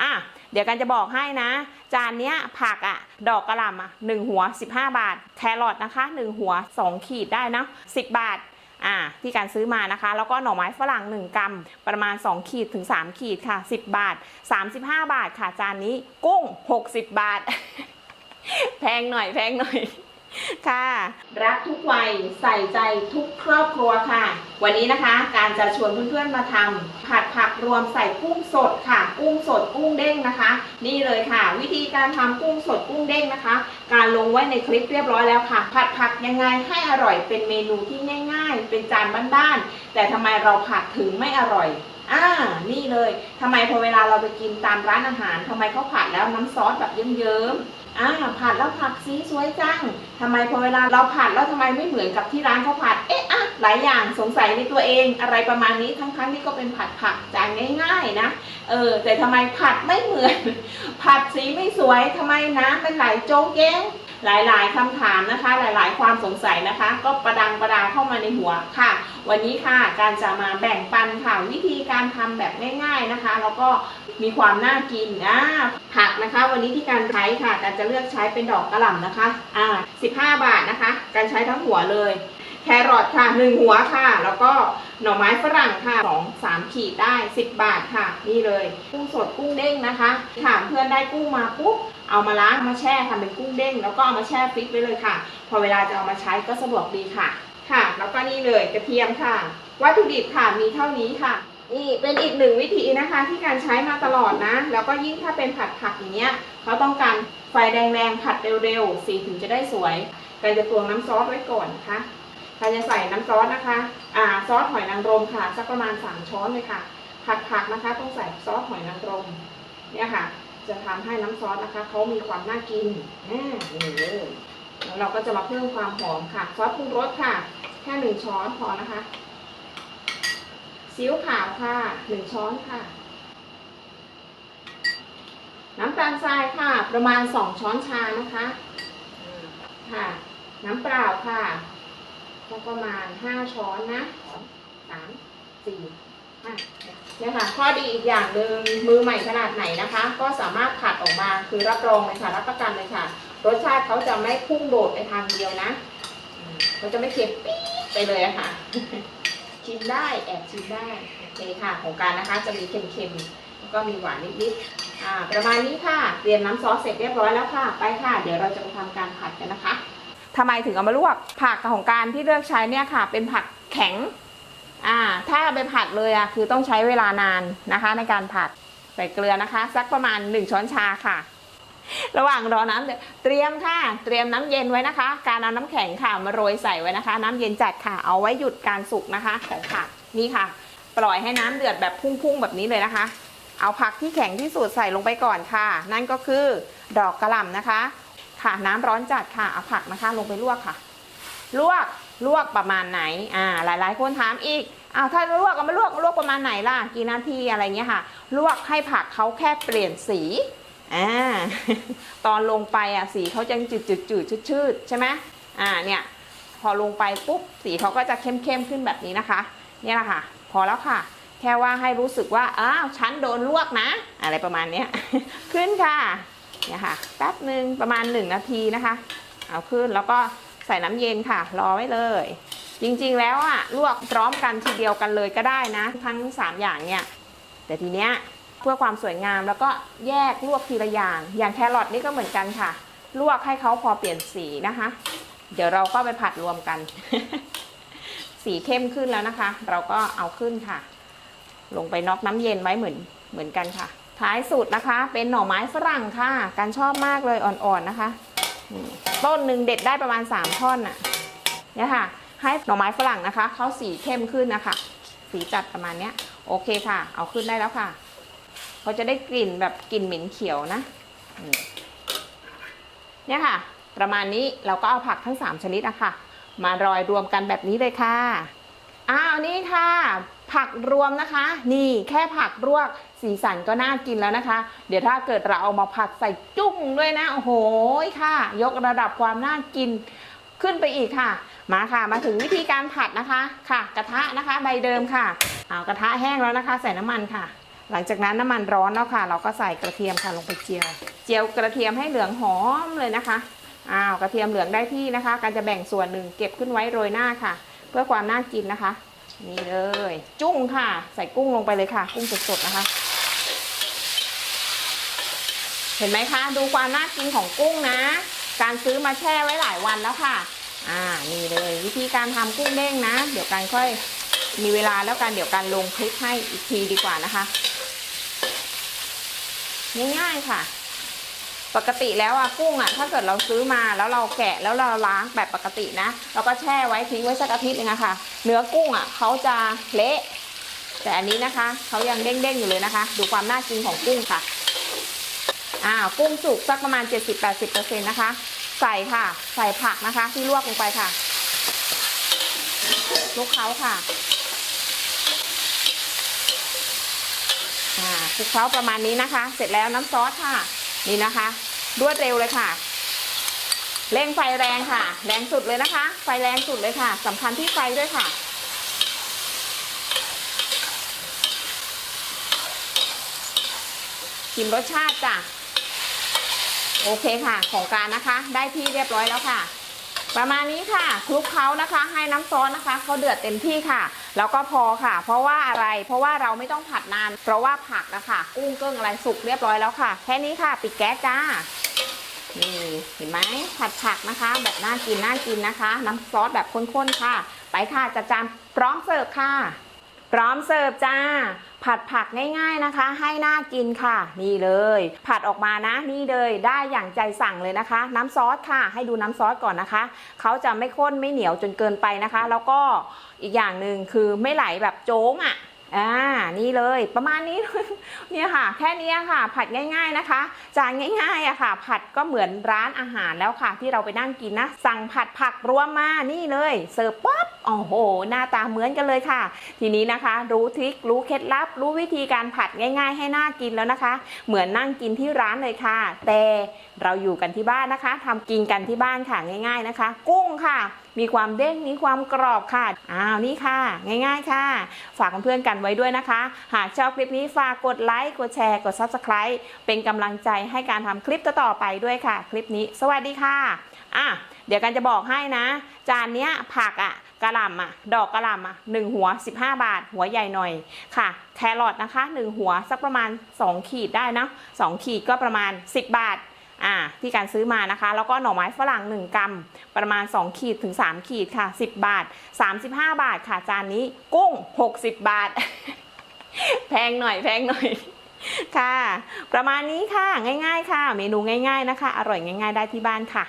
อะเดี๋ยวกันจะบอกให้นะ จานเนี้ยผักอะ ดอกกระหล่ำอะหนึ่งหัว 15 บาท แครอทนะคะหนึ่งหัว 2 ขีดได้นะ10 บาทอ่าที่การซื้อมานะคะ แล้วก็หน่อไม้ฝรั่ง 1 กรัม ประมาณ 2 ขีดถึง 3 ขีดค่ะ 10 บาท 35 บาทค่ะ จานนี้กุ้ง 60 บาท แพงหน่อยแพงหน่อย ค่ะ รักทุกวัยใส่ใจทุกครอบครัวค่ะ วันนี้นะคะ การจะชวนเพื่อนๆมาทำผัดผักรวมใส่กุ้งสดค่ะ กุ้งสดกุ้งเด้งนะคะ นี่เลยค่ะ วิธีการทำกุ้งสดกุ้งเด้งนะคะ การลงไว้ในคลิปเรียบร้อยแล้วค่ะ ผัดผักยังไงให้อร่อยเป็นเมนูที่ง่าย ๆ เป็นจานบ้านๆแต่ทำไมเราผัดถึงไม่อร่อยอ่า นี่เลยทำไมพอเวลาเราไปกินตามร้านอาหารทำไมเขาผัดแล้วน้ำซอสแบบเยิ้มๆ อ่าผัดแล้วผักสีสวยจังทำไมพอเวลาเราผัดแล้วทำไมไม่เหมือนกับที่ร้านเขาผัด เอ๊ะอะหลายอย่างสงสัยในตัวเองอะไรประมาณนี้ทั้งๆที่ก็เป็นผัดผักจานง่ายๆนะเออแต่ทำไมผัดไม่เหมือน ผัดสีไม่สวยทำไมน้ำเป็นไหลโจ๊กแย้ง หลายๆคำถามนะคะ หลายๆ ความสงสัยนะคะ ก็ประดังประดาเข้ามาในหัวค่ะ วันนี้ค่ะการจะมาแบ่งปันค่ะวิธีการทำแบบง่าย ๆนะคะ แล้วก็มีความน่ากินอ่าผักนะคะ วันนี้ที่การใช้ค่ะ การจะเลือกใช้เป็นดอกกระหล่ำนะคะอ่า15 บาทนะคะ การใช้ทั้งหัวเลยแครอทค่ะหนึ่งหัวค่ะ แล้วก็หน่อไม้ฝรั่งค่ะสองสามขีดได้ 10 บาทค่ะ นี่เลย กุ้งสดกุ้งเด้งนะคะถามเพื่อนได้กุ้งมาปุ๊บ เอามาล้างมาแช่ทำเป็นกุ้งเด้งแล้วก็เอามาแช่ฟรีซไว้เลยค่ะ พอเวลาจะเอามาใช้ก็สะดวกดีค่ะ ค่ะ แล้วก็นี่เลยกระเทียมค่ะ วัตถุดิบค่ะมีเท่านี้ค่ะนี่เป็นอีกหนึ่งวิธีนะคะที่การใช้มาตลอดนะ แล้วก็ยิ่งถ้าเป็นผัดผักอย่างเงี้ยเขาต้องการไฟแรงๆผัดเร็วๆสีถึงจะได้สวยการจะตวงน้ำซอสไว้ก่อนนะคะการจะใส่น้ำซอสนะคะอ่าซอสหอยนางรมค่ะสักประมาณสามช้อนเลยค่ะ ผัดผักนะคะต้องใส่ซอสหอยนางรมเนี่ยค่ะ จะทำให้น้ำซอสนะคะเขามีความน่ากินอ่าเลยแล้วเราก็จะมาเพิ่มความหอมค่ะ ซอสปรุงรสค่ะ แค่หนึ่งช้อนพอนะคะซีอิ๊วขาวค่ะหนึ่งช้อนค่ะ น้ำตาลทรายค่ะ ประมาณสองช้อนชานะคะค่ะ น้ำเปล่าค่ะก็ประมาณห้าช้อนนะสามสี่ เนี่ยค่ะข้อดีอีกอย่างหนึ่งมือใหม่ขนาดไหนนะคะ ก็สามารถผัดออกมาคือรับรองเลยค่ะรับประกันเลยค่ะ รสชาติเขาจะไม่พุ่งโดดไปทางเดียวนะเขาจะไม่เค็มปี๊ดไปเลยะค่ะ ชิมได้แอบชิมได้โอเคค่ะ ของการนะคะจะมีเค็มๆแล้วก็มีหวานนิดๆอ่าประมาณนี้ค่ะเตรียมน้ำซอสเสร็จเรียบร้อยแล้วค่ะ ไปค่ะ เดี๋ยวเราจะไปทำการผัดกันนะคะทำไมถึงเอามาลวกผักของการที่เลือกใช้เนี่ยค่ะ เป็นผักแข็ง อ่า ถ้าไปผัดเลยอะคือต้องใช้เวลานานนะคะ ในการผัดใส่เกลือนะคะ สักประมาณ 1 ช้อนชาค่ะ ระหว่างรอน้ำเดือดเตรียมค่ะ เตรียมน้ำเย็นไว้นะคะ การเอาน้ำแข็งค่ะมาโรยใส่ไว้นะคะ น้ำเย็นจัดค่ะ เอาไว้หยุดการสุกนะคะของผักนี่ค่ะ ปล่อยให้น้ำเดือดแบบพุ่งๆแบบนี้เลยนะคะ เอาผักที่แข็งที่สุดใส่ลงไปก่อนค่ะ นั่นก็คือดอกกระหล่ำนะคะ ค่ะน้ำร้อนจัดค่ะเอาผักนะคะ ลงไปลวกค่ะ ลวก ลวกประมาณไหนอ่าหลายๆ คนถามอีกอ้าวถ้าลวกก็มาลวกลวกประมาณไหนล่ะกี่นาทีอะไรเงี้ยค่ะ ลวกให้ผักเขาแค่เปลี่ยนสีอ่าตอนลงไปอะสีเขาจะจืดจืดจืดชืดชืดๆใช่ไหมอ่าเนี่ยพอลงไปปุ๊บสีเขาก็จะเข้มเข้มๆขึ้นแบบนี้นะคะเนี่ยแหละค่ะ พอแล้วค่ะ แค่ว่าให้รู้สึกว่าอ้าวฉันโดนลวกนะ อะไรประมาณเนี้ยขึ้นค่ะเนี่ยค่ะแป๊บหนึ่งประมาณ 1 นาทีนะคะ เอาขึ้นแล้วก็ ใส่น้ำเย็นค่ะ รอไว้เลย จริงๆแล้วอะลวกพร้อมกันทีเดียวกันเลยก็ได้นะ ทั้ง 3 อย่างเนี่ยแต่ทีเนี้ยเพื่อความสวยงามแล้วก็แยกลวกทีละอย่าง อย่างแครอทนี่ก็เหมือนกันค่ะ ลวกให้เขาพอเปลี่ยนสีนะคะ เดี๋ยวเราก็ไปผัดรวมกัน สีเข้มขึ้นแล้วนะคะ เราก็เอาขึ้นค่ะ ลงไปน็อกน้ำเย็นไว้เหมือนเหมือนกันค่ะ ท้ายสุดนะคะ เป็นหน่อไม้ฝรั่งค่ะ การชอบมากเลยอ่อนๆนะคะ ต้นหนึ่งเด็ดได้ประมาณ 3 ท่อนน่ะเนี่ยค่ะ ให้หน่อไม้ฝรั่งนะคะเขาสีเข้มขึ้นนะคะ สีจัดประมาณเนี้ย โอเคค่ะ เอาขึ้นได้แล้วค่ะเขาจะได้กลิ่นแบบกลิ่นเหม็นเขียวนะเนี่ยค่ะ ประมาณนี้เราก็เอาผักทั้ง 3 ชนิดอะคะมารอยรวมกันแบบนี้เลยค่ะอ้าวนี่ค่ะ ผักรวมนะคะ นี่แค่ผักรวกสีสันก็น่ากินแล้วนะคะ เดี๋ยวถ้าเกิดเราเอามาผัดใส่จุ้งด้วยนะโอ้โหค่ะ ยกระดับความน่ากินขึ้นไปอีกค่ะ มาค่ะมาถึงวิธีการผัดนะคะค่ะ กระทะนะคะใบเดิมค่ะเอากระทะแห้งแล้วนะคะ ใส่น้ำมันค่ะ หลังจากนั้นน้ำมันร้อนแล้วค่ะ เราก็ใส่กระเทียมค่ะลงไปเจียว เจียวกระเทียมให้เหลืองหอมเลยนะคะอ้าวกระเทียมเหลืองได้ที่นะคะ การจะแบ่งส่วนหนึ่งเก็บขึ้นไว้โรยหน้าค่ะ เพื่อความน่ากินนะคะ นี่เลย จุ้งค่ะ ใส่กุ้งลงไปเลยค่ะ กุ้งสดๆนะคะ เห็นไหมคะ ดูความน่ากินของกุ้งนะ การซื้อมาแช่ไว้หลายวันแล้วค่ะ อ่านี่เลย วิธีการทำกุ้งเด้งนะ เดี๋ยวกันค่อยมีเวลาแล้วกันเดี๋ยวกันลงคลิปให้อีกทีดีกว่านะคะ ง่ายๆค่ะ ปกติแล้วอะกุ้งอะถ้าเกิดเราซื้อมาแล้วเราแกะแล้วเราล้างแบบปกตินะเราก็แช่ไว้ทิ้งไว้สักอาทิตย์นึงอะค่ะ เนื้อกุ้งอะเขาจะเละแต่อันนี้นะคะเขายังเด้งๆอยู่เลยนะคะ ดูความน่ากินของกุ้งค่ะอ่ากุ้งสุกสักประมาณ 70-80%นะคะ ใส่ค่ะ ใส่ผักนะคะ ที่ลวกลงไปค่ะคลุกเคล้าค่ะอ่าคลุกเคล้าประมาณนี้นะคะ เสร็จแล้วน้ำซอสค่ะ นี่นะคะ รวดเร็วเลยค่ะเร่งไฟแรงค่ะ แรงสุดเลยนะคะ ไฟแรงสุดเลยค่ะสำคัญที่ไฟด้วยค่ะ ชิมรสชาติจ้ะโอเคค่ะ ของการนะคะ ได้ที่เรียบร้อยแล้วค่ะ ประมาณนี้ค่ะคลุกเคล้านะคะ ให้น้ำซอสนะคะเขาเดือดเต็มที่ค่ะ แล้วก็พอค่ะ เพราะว่าอะไร เพราะว่าเราไม่ต้องผัดนาน เพราะว่าผักนะคะ กุ้งเกิ้งอะไรสุกเรียบร้อยแล้วค่ะ แค่นี้ค่ะ ปิดแก๊สจ้า นี่เห็นไหมผัดผักนะคะ แบบน่ากินน่ากินนะคะ น้ำซอสแบบข้นๆค่ะ ไปค่ะจัดจานพร้อมเสิร์ฟค่ะ พร้อมเสิร์ฟจ้า ผัดผักง่ายๆนะคะ ให้น่ากินค่ะ นี่เลย ผัดออกมานะนี่เลยได้อย่างใจสั่งเลยนะคะ น้ำซอสค่ะ ให้ดูน้ำซอสก่อนนะคะเขาจะไม่ข้นไม่เหนียวจนเกินไปนะคะ แล้วก็อีกอย่างหนึ่งคือไม่ไหลแบบโจ้งอะ อ่านี่เลยประมาณนี้ เนี่ยค่ะ แค่นี้ค่ะ ผัดง่าย ๆนะคะจานง่ายๆอะค่ะ ผัดก็เหมือนร้านอาหารแล้วค่ะ ที่เราไปนั่งกินนะสั่งผัดผักรวมมานี่เลยเสิร์ฟปั๊บโอ้โห หน้าตาเหมือนกันเลยค่ะ ทีนี้นะคะ รู้ทริครู้เคล็ดลับ รู้วิธีการผัดง่าย ๆ ให้น่ากินแล้วนะคะ เหมือนนั่งกินที่ร้านเลยค่ะ แต่เราอยู่กันที่บ้านนะคะทำกินกันที่บ้านค่ะง่าย ๆนะคะ กุ้งค่ะ มีความเด้งมีความกรอบค่ะอ้าวนี่ค่ะ ง่าย ๆค่ะ ฝากเพื่อนๆกันไว้ด้วยนะคะ หากชอบคลิปนี้ฝากกดไลค์กดแชร์กด Subscribe เป็นกำลังใจให้การทำคลิปต่อๆไปด้วยค่ะ คลิปนี้ สวัสดีค่ะอะเดี๋ยวกันจะบอกให้นะ จานเนี้ยผักอะกะหล่ำอะ ดอกกะหล่ำอะหนึ่งหัว 15 บาท หัวใหญ่หน่อยค่ะ แครอทนะคะหนึ่งหัวสักประมาณ 2 ขีดได้นะ2ขีดก็ประมาณ 10 บาท อ่าที่การซื้อมานะคะ แล้วก็หน่อไม้ฝรั่ง 1กรัมประมาณ 2 ขีดถึง 3 ขีดค่ะ 10 บาท 35 บาทค่ะจานนี้กุ้ง 60 บาท แพงหน่อยแพงหน่อยค่ะ ประมาณนี้ค่ะง่าย ๆ ค่ะ เมนูง่าย ๆนะคะ อร่อยง่าย ๆ ได้ที่บ้านค่ะ